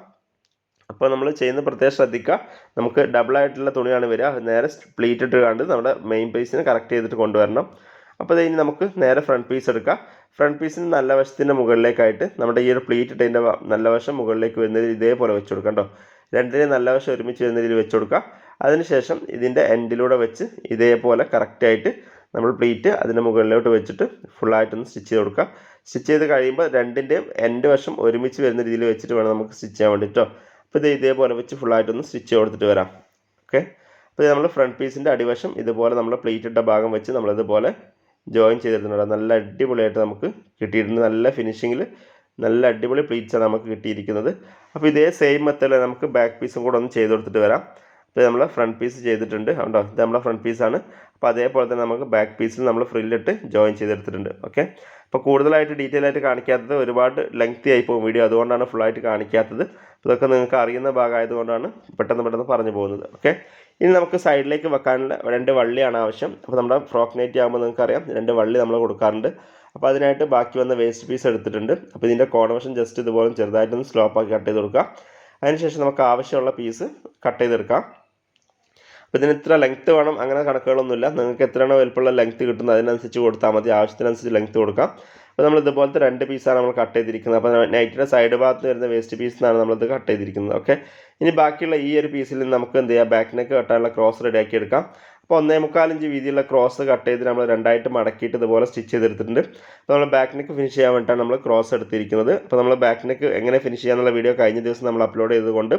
അപ്പോൾ നമ്മൾ ചെയ്യുന്ന പ്രത്യേകം ശ്രദ്ധിക്കുക നമുക്ക് ഡബിൾ ആയിട്ടുള്ള തുണിയാണ് വരിക. നേരെ പ്ലീറ്റ് ഇട്ട് കണ്ട് നമ്മുടെ മെയിൻ പീസിന് കറക്റ്റ് ചെയ്തിട്ട് കൊണ്ടുവരണം. അപ്പോൾ ഇനി നമുക്ക് നേരെ ഫ്രണ്ട് പീസ് എടുക്കാം. ഫ്രണ്ട് പീസിന് നല്ല വശത്തിന്റെ മുകളിലേക്കായിട്ട് നമ്മുടെ ഈ ഒരു പ്ലീറ്റ് ഇട്ടതിന്റെ നല്ല വശം മുകളിലേക്ക് വരുന്നത് ഇതേപോലെ വെച്ച് കൊടുക്കാം കേട്ടോ. രണ്ടിനെ നല്ല വശം ഒരുമിച്ച് വരുന്ന രീതിയിൽ വെച്ച് കൊടുക്കുക അതിനുശേഷം ഇതിന്റെ എൻഡിലൂടെ വെച്ച് ഇതേപോലെ കറക്റ്റായിട്ട് നമ്മൾ പ്ലീറ്റ് അതിന്റെ മുകളിലോട്ട് വെച്ചിട്ട് ഫുള്ളായിട്ടൊന്ന് സ്റ്റിച്ച് ചെയ്ത് കൊടുക്കുക സ്റ്റിച്ച് ചെയ്ത് കഴിയുമ്പോൾ രണ്ടിന്റെയും എൻഡ് വശം ഒരുമിച്ച് വരുന്ന രീതിയിൽ വെച്ചിട്ട് വേണം നമുക്ക് സ്റ്റിച്ച് ചെയ്യാൻ വേണ്ടിയിട്ടോ അപ്പോൾ ഇത് ഇതേപോലെ വെച്ച് ഫുള്ളായിട്ടൊന്ന് സ്റ്റിച്ച് കൊടുത്തിട്ട് വരാം. ഓക്കെ അപ്പോൾ നമ്മൾ ഫ്രണ്ട് പീസിന്റെ അടിവശം ഇതുപോലെ നമ്മൾ പ്ലേറ്റിട്ട ഭാഗം വെച്ച് നമ്മളിതുപോലെ ജോയിൻ ചെയ്തിട്ടുണ്ട് നല്ല അടിപൊളിയായിട്ട് നമുക്ക് കിട്ടിയിട്ടുണ്ട്. നല്ല ഫിനിഷിങ്ങിൽ നല്ല അടിപൊളി പ്ലീറ്റ്സാണ് നമുക്ക് കിട്ടിയിരിക്കുന്നത്. അപ്പോൾ ഇതേ സെയിം മെത്തേഡിൽ നമുക്ക് ബാക്ക് പീസും കൂടെ ഒന്ന് ചെയ്ത് കൊടുത്തിട്ട് വരാം. അപ്പോൾ നമ്മൾ ഫ്രണ്ട് പീസ് ചെയ്തിട്ടുണ്ട്. ഉണ്ടോ ഇത് നമ്മളെ ഫ്രണ്ട് പീസാണ് അപ്പോൾ അതേപോലെ തന്നെ നമുക്ക് ബാക്ക് പീസിൽ നമ്മൾ ഫ്രില്ലിട്ട് ജോയിൻ ചെയ്തെടുത്തിട്ടുണ്ട്. ഓക്കെ അപ്പോൾ കൂടുതലായിട്ട് ഡീറ്റെയിൽ ആയിട്ട് കാണിക്കാത്തത് ഒരുപാട് ലെങ്തി ആയി പോകും വീഡിയോ അതുകൊണ്ടാണ് ഫുള്ളായിട്ട് കാണിക്കാത്തത്. ഇതൊക്കെ നിങ്ങൾക്ക് അറിയുന്ന ഭാഗമായതുകൊണ്ടാണ് പെട്ടെന്ന് പെട്ടെന്ന് പറഞ്ഞു പോകുന്നത്. ഓക്കെ ഇനി നമുക്ക് സൈഡിലേക്ക് വെക്കാനുള്ള രണ്ട് വള്ളിയാണ് ആവശ്യം. അപ്പോൾ നമ്മുടെ ഫ്രോക്ക് നൈറ്റ് ആകുമ്പോൾ നിങ്ങൾക്കറിയാം. രണ്ട് വള്ളി നമ്മൾ കൊടുക്കാറുണ്ട്. അപ്പോൾ അതിനായിട്ട് ബാക്കി വന്ന വേസ്റ്റ് പീസ് എടുത്തിട്ടുണ്ട്. അപ്പോൾ ഇതിന്റെ കോർണർ ജസ്റ്റ് ഇതുപോലെ ചെറുതായിട്ടൊന്ന് സ്ലോപ്പാക്കി കട്ട് ചെയ്ത് കൊടുക്കുക അതിനുശേഷം നമുക്ക് ആവശ്യമുള്ള പീസ് കട്ട് ചെയ്തെടുക്കാം. അപ്പോൾ ഇതിന് ഇത്ര ലെങ്ത്ത് വേണം. അങ്ങനെ കണക്കുകളൊന്നുമില്ല. നിങ്ങൾക്ക് എത്രയാണോ വലുപ്പമുള്ള ലെങ്ത്ത് കിട്ടുന്നത് അതിനനുസരിച്ച് കൊടുത്താൽ മതി. ആവശ്യത്തിനനുസരിച്ച് ലെങ്ത്ത് കൊടുക്കാം. അപ്പോൾ നമ്മൾ ഇതുപോലത്തെ രണ്ട് പീസാണ് നമ്മൾ കട്ട് ചെയ്തിരിക്കുന്നത്. അപ്പോൾ നൈറ്റിന്റെ സൈഡ് ഭാഗത്ത് വരുന്ന വേസ്റ്റ് പീസ് എന്നാണ് നമ്മളിത് കട്ട് ചെയ്തിരിക്കുന്നത്. ഓക്കെ ഇനി ബാക്കിയുള്ള ഈ ഒരു പീസിൽ നമുക്ക് എന്ത് ചെയ്യാം? ബാക്ക് നെക്ക് കട്ടാനുള്ള ക്രോസ് റെഡിയാക്കി എടുക്കാം. അപ്പോൾ ഒന്നേ മുക്കാലഞ്ച് വീതിയുള്ള ക്രോസ് കട്ട് ചെയ്ത് നമ്മൾ രണ്ടായിട്ട് മടക്കിയിട്ട് ഇതുപോലെ സ്റ്റിച്ച് ചെയ്തെടുത്തിട്ടുണ്ട്. അപ്പോൾ നമ്മൾ ബാക്ക് നെക്ക് ഫിനിഷ് ചെയ്യാൻ വേണ്ടിയിട്ടാണ് നമ്മൾ ക്രോസ് എടുത്തിരിക്കുന്നത്. അപ്പോൾ നമ്മൾ ബാക്ക് നെക്ക് എങ്ങനെ ഫിനിഷ് ചെയ്യാന്നുള്ള വീഡിയോ കഴിഞ്ഞ ദിവസം നമ്മൾ അപ്ലോഡ് ചെയ്തുകൊണ്ട്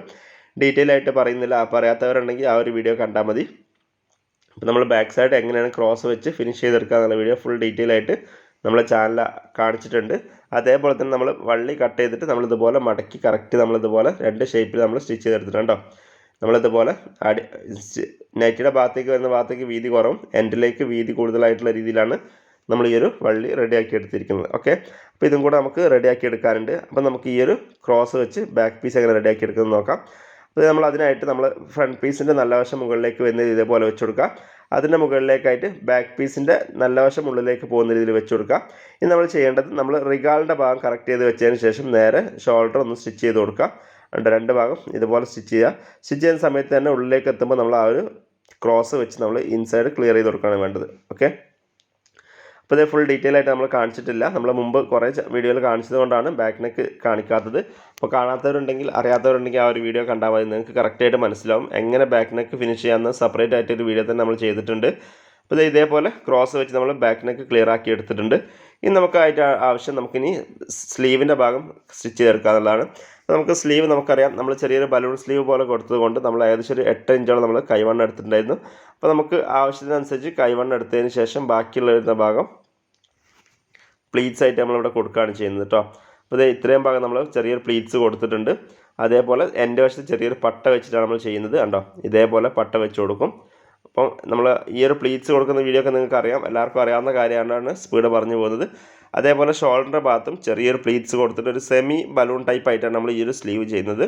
ഡീറ്റെയിൽ ആയിട്ട് പറയുന്നില്ല. പറയാത്തവരുണ്ടെങ്കിൽ ആ ഒരു വീഡിയോ കണ്ടാൽ മതി. അപ്പോൾ നമ്മൾ ബാക്ക് സൈഡ് എങ്ങനെയാണ് ക്രോസ് വെച്ച് ഫിനിഷ് ചെയ്തെടുക്കുക എന്നുള്ള വീഡിയോ ഫുൾ ഡീറ്റെയിൽ ആയിട്ട് നമ്മളെ ചാനൽ കാണിച്ചിട്ടുണ്ട്. അതേപോലെ തന്നെ നമ്മൾ വള്ളി കട്ട് ചെയ്തിട്ട് നമ്മളിതുപോലെ മടക്കി കറക്റ്റ് നമ്മളിതുപോലെ രണ്ട് ഷേപ്പിൽ നമ്മൾ സ്റ്റിച്ച് ചെയ്തെടുത്തിട്ടുണ്ട് നമ്മളിതുപോലെ അടി നൈറ്റിയുടെ ഭാഗത്തേക്ക് വരുന്ന ഭാഗത്തേക്ക് വീതി കുറവും എൻഡിലേക്ക് വീതി കൂടുതലായിട്ടുള്ള രീതിയിലാണ് നമ്മൾ ഈ ഒരു വള്ളി റെഡിയാക്കി എടുത്തിരിക്കുന്നത്. ഓക്കെ അപ്പോൾ ഇതും കൂടെ നമുക്ക് റെഡിയാക്കി എടുക്കാനുണ്ട്. അപ്പോൾ നമുക്ക് ഈ ഒരു ക്രോസ് വെച്ച് ബാക്ക് പീസ് എങ്ങനെ റെഡിയാക്കി എടുക്കുന്നത് നോക്കാം. അപ്പോൾ നമ്മൾ അതിനായിട്ട് നമ്മൾ ഫ്രണ്ട് പീസിന്റെ നല്ല വശം മുകളിലേക്ക് വരുന്ന ഇതേപോലെ വെച്ച് കൊടുക്കുക. അതിന്റെ മുകളിലേക്കായിട്ട് ബാക്ക് പീസിന്റെ നല്ല വശം ഉള്ളിലേക്ക് പോകുന്ന രീതിയിൽ വെച്ച് കൊടുക്കുക. ഇനി നമ്മൾ ചെയ്യേണ്ടത് നമ്മൾ റിഗാളിന്റെ ഭാഗം കറക്റ്റ് ചെയ്ത് വെച്ചതിന് ശേഷം നേരെ ഷോൾഡർ ഒന്ന് സ്റ്റിച്ച് ചെയ്ത് കൊടുക്കുക. ഉണ്ട് രണ്ട് ഭാഗം ഇതുപോലെ സ്റ്റിച്ച് ചെയ്യുക. സ്റ്റിച്ച് ചെയ്യുന്ന സമയത്ത് തന്നെ ഉള്ളിലേക്ക് എത്തുമ്പോൾ നമ്മൾ ആ ഒരു ക്രോസ് വെച്ച് നമ്മൾ ഇൻസൈഡ് ക്ലിയർ ചെയ്ത് കൊടുക്കുകയാണ് വേണ്ടത്. ഓക്കെ അപ്പോൾ ഇത് ഫുൾ ഡീറ്റെയിൽ ആയിട്ട് നമ്മൾ കാണിച്ചിട്ടില്ല. നമ്മൾ മുമ്പ് കുറേ വീഡിയോയിൽ കാണിച്ചതുകൊണ്ടാണ് ബാക്ക് നെക്ക് കാണിക്കാത്തത്. അപ്പോൾ കാണാത്തവരുണ്ടെങ്കിൽ അറിയാത്തവരുണ്ടെങ്കിൽ ആ ഒരു വീഡിയോ കണ്ടാൽ മതി. നിങ്ങൾക്ക് കറക്റ്റായിട്ട് മനസ്സിലാവും. എങ്ങനെ ബാക്ക് നെക്ക് ഫിനിഷ് ചെയ്യാമെന്ന് സെപ്പറേറ്റ് ആയിട്ട് ഒരു വീഡിയോ തന്നെ നമ്മൾ ചെയ്തിട്ടുണ്ട്. അപ്പോൾ ഇതേപോലെ ക്രോസ് വെച്ച് നമ്മൾ ബാക്ക് നെക്ക് ക്ലിയർ ആക്കി എടുത്തിട്ടുണ്ട്. ഇനി നമുക്കായിട്ട് ആവശ്യം നമുക്കിനി സ്ലീവിന്റെ ഭാഗം സ്റ്റിച്ച് ചെയ്തെടുക്കുക എന്നുള്ളതാണ്. നമുക്ക് സ്ലീവ് നമുക്കറിയാം. നമ്മൾ ചെറിയൊരു ബലൂൺ സ്ലീവ് പോലെ കൊടുത്തത് കൊണ്ട് നമ്മൾ ഏകദേശം ഒരു എട്ട് ഇഞ്ചോളം നമ്മൾ കൈവണ്ണം എടുത്തിട്ടുണ്ടായിരുന്നു. അപ്പോൾ നമുക്ക് ആവശ്യത്തിനനുസരിച്ച് കൈവണ്ണം എടുത്തതിന് ശേഷം ബാക്കിയുള്ള വരുന്ന ഭാഗം പ്ലീറ്റ്സ് ആയിട്ട് നമ്മളിവിടെ കൊടുക്കുകയാണ് ചെയ്യുന്നത് കേട്ടോ അപ്പോൾ ഇത് ഇത്രയും ഭാഗം നമ്മൾ ചെറിയൊരു പ്ലീറ്റ്സ് കൊടുത്തിട്ടുണ്ട്. അതേപോലെ എന്റെ വശത്ത് ചെറിയൊരു പട്ട വെച്ചിട്ടാണ് നമ്മൾ ചെയ്യുന്നത് കണ്ടോ? ഇതേപോലെ പട്ട വെച്ച് കൊടുക്കും. അപ്പം നമ്മൾ ഈ ഒരു പ്ലീറ്റ്സ് കൊടുക്കുന്ന വീഡിയോ ഒക്കെ നിങ്ങൾക്ക് അറിയാം എല്ലാവർക്കും അറിയാവുന്ന കാര്യമാണ് സ്പീഡ് പറഞ്ഞു പോകുന്നത്. അതേപോലെ ഷോൾഡറിന്റെ ഭാഗത്തും ചെറിയൊരു പ്ലീറ്റ്സ് കൊടുത്തിട്ട് ഒരു സെമി ബലൂൺ ടൈപ്പ് ആയിട്ടാണ് നമ്മൾ ഈ ഒരു സ്ലീവ് ചെയ്യുന്നത്.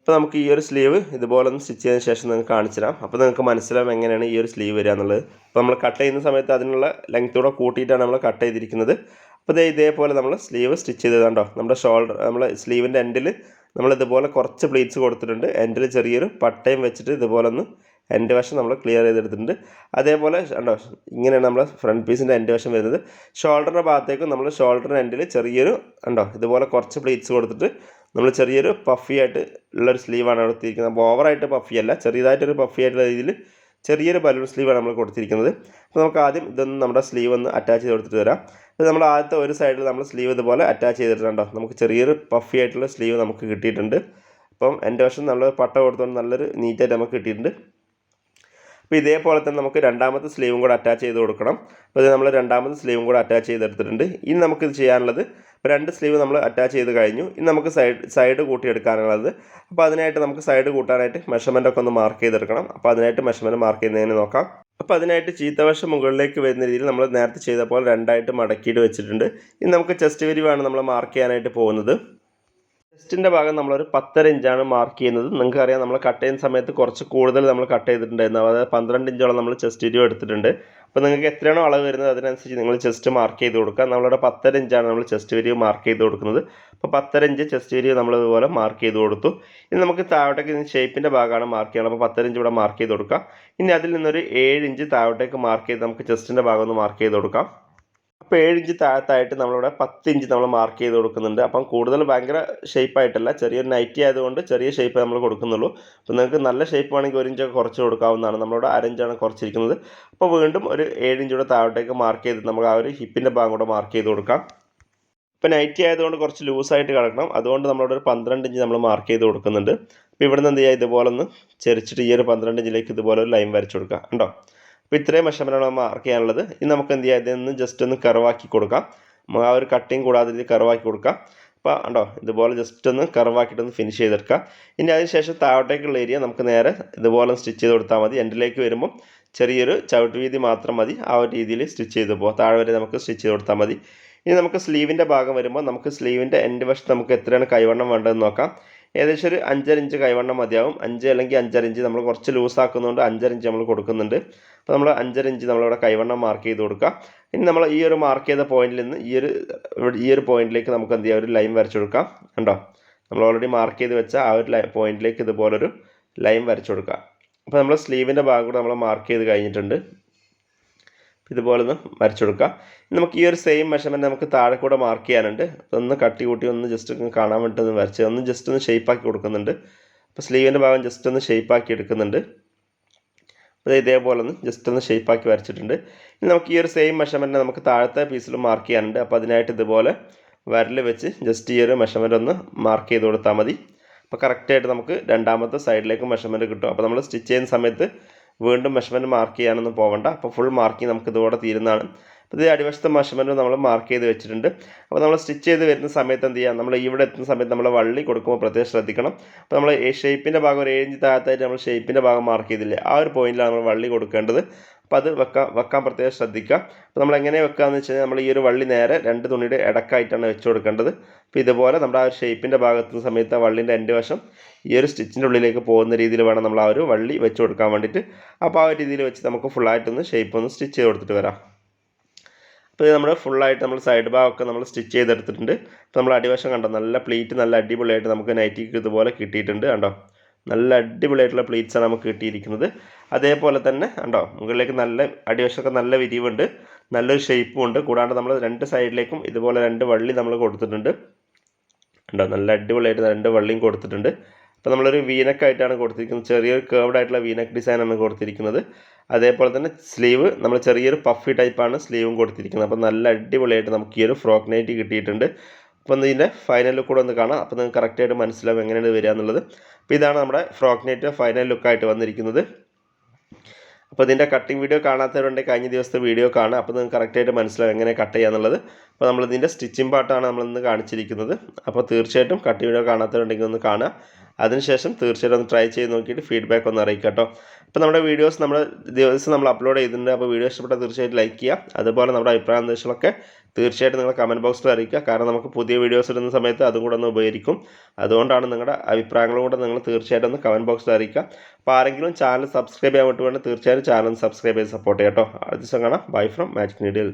അപ്പോൾ നമുക്ക് ഈ ഒരു സ്ലീവ് ഇതുപോലെ ഒന്ന് സ്റ്റിച്ച് ചെയ്തതിന് ശേഷം നിങ്ങൾക്ക് കാണിച്ചു തരാം അപ്പോൾ നിങ്ങൾക്ക് മനസ്സിലാവും എങ്ങനെയാണ് ഈ ഒരു സ്ലീവ് വരിക എന്നുള്ളത്. അപ്പോൾ നമ്മൾ കട്ട് ചെയ്യുന്ന സമയത്ത് അതിനുള്ള ലെങ്ത് കൂടെ കൂട്ടിയിട്ടാണ് നമ്മൾ കട്ട് ചെയ്തിരിക്കുന്നത്. അപ്പോൾ ഇതേ ഇതേപോലെ നമ്മൾ സ്ലീവ് സ്റ്റിച്ച് ചെയ്തതാണ്ടോ? നമ്മുടെ ഷോൾഡർ നമ്മൾ സ്ലീവിന്റെ എൻഡിൽ നമ്മൾ ഇതുപോലെ കുറച്ച് പ്ലീറ്റ്സ് കൊടുത്തിട്ടുണ്ട്. എൻഡിൽ ചെറിയൊരു പട്ടയം വെച്ചിട്ട് ഇതുപോലെ ഒന്ന് എന്റെ വശം നമ്മൾ ക്ലിയർ ചെയ്തെടുത്തിട്ടുണ്ട്. അതേപോലെ കണ്ടോ ഇങ്ങനെയാണ് നമ്മൾ ഫ്രണ്ട് പീസിന്റെ എന്റെ വശം വരുന്നത്. ഷോൾഡറിന്റെ ഭാഗത്തേക്കും നമ്മൾ ഷോൾഡറിന്റെ എൻഡിൽ ചെറിയൊരു ഉണ്ടോ ഇതുപോലെ കുറച്ച് പ്ലീറ്റ്സ് കൊടുത്തിട്ട് നമ്മൾ ചെറിയൊരു പഫി ആയിട്ട് ഉള്ളൊരു സ്ലീവാണ് കൊടുത്തിരിക്കുന്നത്. അപ്പോൾ ഓവറായിട്ട് പഫി അല്ല ചെറിയതായിട്ടൊരു പഫി ആയിട്ടുള്ള രീതിയിൽ ചെറിയൊരു ബലൂൺ സ്ലീവാണ് നമ്മൾ കൊടുത്തിരിക്കുന്നത്. അപ്പോൾ നമുക്ക് ആദ്യം ഇതൊന്ന് നമ്മുടെ സ്ലീവ് ഒന്ന് അറ്റാച്ച് ചെയ്ത് കൊടുത്തിട്ട് വരാം. അപ്പോൾ നമ്മൾ ആദ്യത്തെ ഒരു സൈഡിൽ നമ്മൾ സ്ലീവ് ഇതുപോലെ അറ്റാച്ച് ചെയ്തിട്ടുണ്ടോ നമുക്ക് ചെറിയൊരു പഫി ആയിട്ടുള്ള സ്ലീവ് നമുക്ക് കിട്ടിയിട്ടുണ്ട്. അപ്പം എന്റെ വശം നല്ലൊരു പട്ട കൊടുത്തുകൊണ്ട് നല്ലൊരു നീറ്റായിട്ട് നമുക്ക് കിട്ടിയിട്ടുണ്ട്. അപ്പോൾ ഇതേപോലെ തന്നെ നമുക്ക് രണ്ടാമത്തെ സ്ലീവും കൂടെ അറ്റാച്ച് ചെയ്ത് കൊടുക്കണം. അപ്പോൾ ഇത് നമ്മൾ രണ്ടാമത്തെ സ്ലീവും കൂടെ അറ്റാച്ച് ചെയ്തെടുത്തിട്ടുണ്ട്. ഇനി നമുക്കിത് ചെയ്യാനുള്ളത് രണ്ട് സ്ലീവ് നമ്മൾ അറ്റാച്ച് ചെയ്ത് കഴിഞ്ഞു. ഇനി നമുക്ക് സൈഡ് സൈഡ് കൂട്ടിയെടുക്കാനുള്ളത് അപ്പോൾ അതിനായിട്ട് നമുക്ക് സൈഡ് കൂട്ടാനായിട്ട് മെഷർമെന്റ് ഒക്കെ ഒന്ന് മാർക്ക് ചെയ്തെടുക്കണം. അപ്പോൾ അതിനായിട്ട് മെഷർമെന്റ് മാർക്ക് ചെയ്യുന്നതിന് നോക്കാം. അപ്പോൾ അതിനായിട്ട് ചീത്തവശം മുകളിലേക്ക് വരുന്ന രീതിയിൽ നമ്മൾ നേരത്തെ ചെയ്ത പോലെ രണ്ടായിട്ട് മടക്കിയിട്ട് വെച്ചിട്ടുണ്ട്. ഇനി നമുക്ക് ചെസ്റ്റ് വിരിവാണ് നമ്മൾ മാർക്ക് ചെയ്യാനായിട്ട് പോകുന്നത്. ചെസ്റ്റിന്റെ ഭാഗം നമ്മളൊരു പത്തര ഇഞ്ചാണ് മാർക്ക് ചെയ്യുന്നത്. നിങ്ങൾക്ക് അറിയാം നമ്മൾ കട്ട് ചെയ്യുന്ന സമയത്ത് കുറച്ച് കൂടുതൽ നമ്മൾ കട്ട് ചെയ്തിട്ടുണ്ടായിരുന്നു. അതായത് പന്ത്രണ്ട് ഇഞ്ചോളം നമ്മൾ ചെസ്റ്റ് ഇരുവ് എടുത്തിട്ടുണ്ട്. അപ്പോൾ നിങ്ങൾക്ക് എത്രയാണോ അളവ് വരുന്നത് അതിനനുസരിച്ച് നിങ്ങൾ ചെസ്റ്റ് മാർക്ക് ചെയ്ത് കൊടുക്കുക. നമ്മളിവിടെ പത്തര ഇഞ്ചാണ് നമ്മൾ ചെസ്റ്റ് വീഡിയോ മാർക്ക് ചെയ്ത് കൊടുക്കുന്നത്. അപ്പോൾ പത്തര ഇഞ്ച് ചെസ്റ്റ് വീഡിയോ നമ്മൾ ഇതുപോലെ മാർക്ക് ചെയ്ത് കൊടുത്തു. ഇനി നമുക്ക് താഴോട്ടേക്ക് ഇതിന് ഷേപ്പിന്റെ ഭാഗമാണ് മാർക്ക് ചെയ്യണം. അപ്പോൾ പത്തര ഇഞ്ച് ഇവിടെ മാർക്ക് ചെയ്ത് കൊടുക്കാം. ഇനി അതിൽ നിന്നൊരു ഏഴ് ഇഞ്ച് താഴോട്ടേക്ക് മാർക്ക് ചെയ്ത് നമുക്ക് ചെസ്റ്റിന്റെ ഭാഗം ഒന്ന് മാർക്ക് ചെയ്ത് കൊടുക്കാം. അപ്പോൾ ഏഴിഞ്ച് താഴത്തായിട്ട് നമ്മളിവിടെ പത്ത് ഇഞ്ച് നമ്മൾ മാർക്ക് ചെയ്ത് കൊടുക്കുന്നുണ്ട്. അപ്പം കൂടുതൽ ഭയങ്കര ഷേപ്പായിട്ടല്ല ചെറിയൊരു നൈറ്റി ആയതുകൊണ്ട് ചെറിയ ഷേപ്പ് നമ്മൾ കൊടുക്കുന്നുള്ളൂ. അപ്പോൾ നിങ്ങൾക്ക് നല്ല ഷേപ്പ് വേണമെങ്കിൽ ഒരു ഇഞ്ചൊക്കെ കുറച്ച് കൊടുക്കാവുന്നതാണ്. നമ്മളിവിടെ അരഞ്ചാണ് കുറച്ചിരിക്കുന്നത്. അപ്പോൾ വീണ്ടും ഒരു ഏഴിഞ്ചൂടെ താഴോട്ടേക്ക് മാർക്ക് ചെയ്ത് നമുക്ക് ആ ഒരു ഹിപ്പിന്റെ ഭാഗം കൂടെ മാർക്ക് ചെയ്ത് കൊടുക്കാം. ഇപ്പോൾ നൈറ്റി ആയതുകൊണ്ട് കുറച്ച് ലൂസായിട്ട് കിടക്കണം. അതുകൊണ്ട് നമ്മളിവിടെ ഒരു പന്ത്രണ്ട് ഇഞ്ച് നമ്മൾ മാർക്ക് ചെയ്ത് കൊടുക്കുന്നുണ്ട്. അപ്പോൾ നിന്ന് എന്ത് ചെയ്യുക? ഇതുപോലെ ഒന്ന് ചെരിച്ചിട്ട് ഈ ഒരു പന്ത്രണ്ട് ഇഞ്ചിലേക്ക് ഇതുപോലെ ഒരു ലൈൻ വരച്ച് കൊടുക്കുക. ഉണ്ടോ അപ്പോൾ ഇത്രയും മെഷർമെന്റാണ് മാർക്ക് ചെയ്യാനുള്ളത്. ഇനി നമുക്ക് എന്ത് ചെയ്യാം? ഇതിൽ നിന്ന് ജസ്റ്റ് ഒന്ന് കർവാക്കി കൊടുക്കാം. ആ ഒരു കട്ടിങ് കൂടാതെ ഇത് കർവാക്കി കൊടുക്കാം. അപ്പോൾ ഉണ്ടോ ഇതുപോലെ ജസ്റ്റ് ഒന്ന് കറവാക്കിയിട്ടൊന്ന് ഫിനിഷ് ചെയ്തെടുക്കാം. ഇനി അതിനുശേഷം താഴോട്ടേക്കുള്ള ഏരിയ നമുക്ക് നേരെ ഇതുപോലെ സ്റ്റിച്ച് ചെയ്ത് കൊടുത്താൽ മതി. എൻഡിലേക്ക് വരുമ്പോൾ ചെറിയൊരു ചവിട്ട് വീതി മാത്രം മതി. ആ ഒരു രീതിയിൽ സ്റ്റിച്ച് ചെയ്ത് പോകാം താഴെ വരെ നമുക്ക് സ്റ്റിച്ച് ചെയ്ത് കൊടുത്താൽ മതി. ഇനി നമുക്ക് സ്ലീവിന്റെ ഭാഗം വരുമ്പോൾ നമുക്ക് സ്ലീവിന്റെ എൻഡ് വശത്ത് നമുക്ക് എത്രയാണ് കൈവണ്ണം വേണ്ടതെന്ന് നോക്കാം. ഏകദേശം ഒരു അഞ്ചര ഇഞ്ച് കൈവണ്ണം മതിയാവും. അഞ്ച് അല്ലെങ്കിൽ അഞ്ചര ഇഞ്ച് നമ്മൾ കുറച്ച് ലൂസ് ആക്കുന്നതുകൊണ്ട് അഞ്ചര ഇഞ്ച് നമ്മൾ കൊടുക്കുന്നുണ്ട്. അപ്പോൾ നമ്മൾ അഞ്ചര ഇഞ്ച് നമ്മളിവിടെ കൈവണ്ണം മാർക്ക് ചെയ്ത് കൊടുക്കുക. ഇനി നമ്മൾ ഈ ഒരു മാർക്ക് ചെയ്ത പോയിന്റിൽ നിന്ന് ഈ ഒരു ഈ ഒരു പോയിന്റിലേക്ക് നമുക്ക് എന്ത് ചെയ്യാം? ഒരു ലൈൻ വരച്ചു കൊടുക്കാം. കണ്ടോ? നമ്മൾ ഓൾറെഡി മാർക്ക് ചെയ്ത് വെച്ച ആ ഒരു പോയിന്റിലേക്ക് ഇതുപോലൊരു ലൈൻ വരച്ചു കൊടുക്കുക. അപ്പോൾ നമ്മൾ സ്ലീവിന്റെ ഭാഗം കൂടെ നമ്മൾ മാർക്ക് ചെയ്ത് കഴിഞ്ഞിട്ടുണ്ട്. ഇതുപോലെ ഒന്ന് വരച്ചു കൊടുക്കുക നമുക്ക് ഈ ഒരു സെയിം മെഷർമെന്റ് നമുക്ക് താഴെ കൂടെ മാർക്ക് ചെയ്യാനുണ്ട്. ഒന്ന് കട്ടി കൂട്ടി ഒന്ന് ജസ്റ്റ് ഒന്ന് കാണാൻ വേണ്ടി ഒന്ന് വരച്ച് ഒന്ന് ജസ്റ്റ് ഒന്ന് ഷേപ്പാക്കി കൊടുക്കുന്നുണ്ട്. അപ്പോൾ സ്ലീവിന്റെ ഭാഗം ജസ്റ്റ് ഒന്ന് ഷേപ്പാക്കി എടുക്കുന്നുണ്ട്. അപ്പോൾ ഇതേപോലെ ഒന്ന് ജസ്റ്റ് ഒന്ന് ഷേപ്പാക്കി വരച്ചിട്ടുണ്ട്. ഇനി നമുക്ക് ഈ ഒരു സെയിം മെഷർമെന്റ് നമുക്ക് താഴത്തെ പീസിൽ മാർക്ക് ചെയ്യാനുണ്ട്. അപ്പോൾ അതിനായിട്ട് ഇതുപോലെ വരൽ വെച്ച് ജസ്റ്റ് ഈ ഒരു മെഷർമെന്റ് ഒന്ന് മാർക്ക് ചെയ്ത് കൊടുത്താൽ മതി. അപ്പോൾ കറക്റ്റായിട്ട് നമുക്ക് രണ്ടാമത്തെ സൈഡിലേക്ക് മെഷർമെന്റ് കിട്ടും. അപ്പോൾ നമ്മൾ സ്റ്റിച്ച് ചെയ്യുന്ന സമയത്ത് വീണ്ടും മെഷർമെന്റ് മാർക്ക് ചെയ്യാനൊന്നും പോകണ്ട അപ്പോൾ ഫുൾ മാർക്കിങ് നമുക്ക് ഇതോടെ തീരുന്നതാണ്. അപ്പോൾ ഇത് അടിവശത്തെ മെഷർമെന്റ് നമ്മൾ മാർക്ക് ചെയ്ത് വെച്ചിട്ടുണ്ട്. അപ്പോൾ നമ്മൾ സ്റ്റിച്ച് ചെയ്ത് വരുന്ന സമയത്ത് എന്ത് ചെയ്യാം? നമ്മൾ ഇവിടെ എത്തുന്ന സമയത്ത് നമ്മൾ വള്ളി കൊടുക്കുമ്പോൾ പ്രത്യേകം ശ്രദ്ധിക്കണം. അപ്പോൾ നമ്മൾ ഷേപ്പിന്റെ ഭാഗം ഒരു ഏഴ് ഇഞ്ച് താഴത്തായിട്ട് നമ്മൾ ഷേപ്പിന്റെ ഭാഗം മാർക്ക് ചെയ്തില്ലേ? ആ ഒരു പോയിന്റിലാണ് നമ്മൾ വള്ളി കൊടുക്കേണ്ടത്. അപ്പോൾ അത് വെക്കാൻ വെക്കാൻ പ്രത്യേകം ശ്രദ്ധിക്കുക. അപ്പോൾ നമ്മൾ എങ്ങനെ വെക്കുകയെന്ന് വെച്ച് കഴിഞ്ഞാൽ നമ്മൾ ഈ ഒരു വള്ളി നേരെ രണ്ട് തുണിയുടെ ഇടക്കായിട്ടാണ് വെച്ച് കൊടുക്കേണ്ടത്. അപ്പോൾ ഇതുപോലെ നമ്മുടെ ആ ഒരു ഷേപ്പിന്റെ ഭാഗത്തുന്ന സമയത്ത് ആ വള്ളിന്റെ എന്റെ വശം ഈ ഒരു സ്റ്റിച്ചിന്റെ ഉള്ളിലേക്ക് പോകുന്ന രീതിയിൽ വേണം നമ്മൾ ആ ഒരു വള്ളി വെച്ച് കൊടുക്കാൻ വേണ്ടിയിട്ട്. അപ്പോൾ ആ ഒരു രീതിയിൽ വെച്ച് നമുക്ക് ഫുള്ളായിട്ടൊന്ന് ഷേപ്പ് ഒന്ന് സ്റ്റിച്ച് ചെയ്ത് കൊടുത്തിട്ട് വരാം. അപ്പോൾ ഇത് നമ്മൾ ഫുള്ളായിട്ട് നമ്മൾ സൈഡ് ഭാഗമൊക്കെ നമ്മൾ സ്റ്റിച്ച് ചെയ്തെടുത്തിട്ടുണ്ട്. അപ്പോൾ നമ്മൾ അടിവശം കണ്ടോ? നല്ല പ്ലീറ്റ് നല്ല അടിപൊളിയായിട്ട് നമുക്ക് നൈറ്റിക്ക് ഇതുപോലെ കിട്ടിയിട്ടുണ്ട് കണ്ടോ? നല്ല അടിപൊളിയായിട്ടുള്ള പ്ലീറ്റ്സാണ് നമുക്ക് കിട്ടിയിരിക്കുന്നത്. അതേപോലെ തന്നെ ഉണ്ടോ മുകളിലേക്ക് നല്ല അടിവശമൊക്കെ നല്ല വിരിവുണ്ട് നല്ലൊരു ഷേപ്പും ഉണ്ട്. കൂടാണ്ട് നമ്മൾ രണ്ട് സൈഡിലേക്കും ഇതുപോലെ രണ്ട് വള്ളി നമ്മൾ കൊടുത്തിട്ടുണ്ട്. ഉണ്ടോ നല്ല അടിപൊളിയായിട്ട് രണ്ട് വള്ളിയും കൊടുത്തിട്ടുണ്ട്. അപ്പോൾ നമ്മളൊരു വീനക്കായിട്ടാണ് കൊടുത്തിരിക്കുന്നത്. ചെറിയൊരു കേർവ്ഡ് ആയിട്ടുള്ള വീനക്ക് ഡിസൈനാണ് കൊടുത്തിരിക്കുന്നത്. അതേപോലെ തന്നെ സ്ലീവ് നമ്മൾ ചെറിയൊരു പഫി ടൈപ്പാണ് സ്ലീവും കൊടുത്തിരിക്കുന്നത്. അപ്പോൾ നല്ല അടിപൊളിയായിട്ട് നമുക്ക് ഈ ഒരു ഫ്രോക്ക് നൈറ്റ് കിട്ടിയിട്ടുണ്ട്. അപ്പോൾ ഇതിന്റെ ഫൈനൽ ലുക്ക് കൂടെ ഒന്ന് കാണാം. അപ്പോൾ നിങ്ങൾക്ക് കറക്റ്റായിട്ട് മനസ്സിലാവും എങ്ങനെയാണ് വരിക എന്നുള്ളത്. അപ്പോൾ ഇതാണ് നമ്മുടെ ഫ്രോക്ക് നെറ്റ് ഫൈനൽ ലുക്കായിട്ട് വന്നിരിക്കുന്നത്. അപ്പോൾ ഇതിന്റെ കട്ടിങ് വീഡിയോ കാണാത്തവരുണ്ടെങ്കിൽ കഴിഞ്ഞ ദിവസത്തെ വീഡിയോ കാണാം. അപ്പോൾ നിങ്ങൾക്ക് കറക്റ്റായിട്ട് മനസ്സിലാവും എങ്ങനെ കട്ട് ചെയ്യാന്നുള്ളത് അപ്പോൾ നമ്മൾ നമ്മളിതിന്റെ സ്റ്റിച്ചിങ് പാർട്ടാണ് നമ്മളിന്ന് കാണിച്ചിരിക്കുന്നത്. അപ്പോൾ തീർച്ചയായിട്ടും കട്ടിങ് വീഡിയോ കാണാത്തവരുണ്ടെങ്കിൽ ഒന്ന് കാണുക. അതിനുശേഷം തീർച്ചയായിട്ടും ഒന്ന് ട്രൈ ചെയ്ത് നോക്കിയിട്ട് ഫീഡ്ബാക്ക് ഒന്ന് അറിയിക്കാം കേട്ടോ. അപ്പോൾ നമ്മുടെ വീഡിയോസ് നമ്മൾ ദിവസം നമ്മൾ അപ്ലോഡ് ചെയ്തിട്ടുണ്ട്. അപ്പോൾ വീഡിയോ ഇഷ്ടപ്പെട്ടാൽ തീർച്ചയായിട്ടും ലൈക്ക് ചെയ്യുക. അതുപോലെ നമ്മുടെ അഭിപ്രായ നിർദ്ദേശങ്ങളൊക്കെ തീർച്ചയായിട്ടും നിങ്ങൾ കമന്റ് ബോക്സിൽ അറിയിക്കുക. കാരണം നമുക്ക് പുതിയ വീഡിയോസ് ഇടുന്ന സമയത്ത് അതും കൂടെ ഒന്ന് ഉപകരിക്കും. അതുകൊണ്ടാണ് നിങ്ങളുടെ അഭിപ്രായങ്ങളും കൂടെ നിങ്ങൾ തീർച്ചയായിട്ടും ഒന്ന് കമന്റ് ബോക്സിൽ അറിയിക്കുക. അപ്പോൾ ആരെങ്കിലും ചാനൽ സബ്സ്ക്രൈബ് ചെയ്യാൻ വേണ്ടി വേണ്ടി തീർച്ചയായിട്ടും ചാനൽ സബ്സ്ക്രൈബ് ചെയ്ത് സപ്പോർട്ട് ചെയ്യാം കേട്ടോ. അടുത്ത ദിവസം കാണാം. Bye from magic needle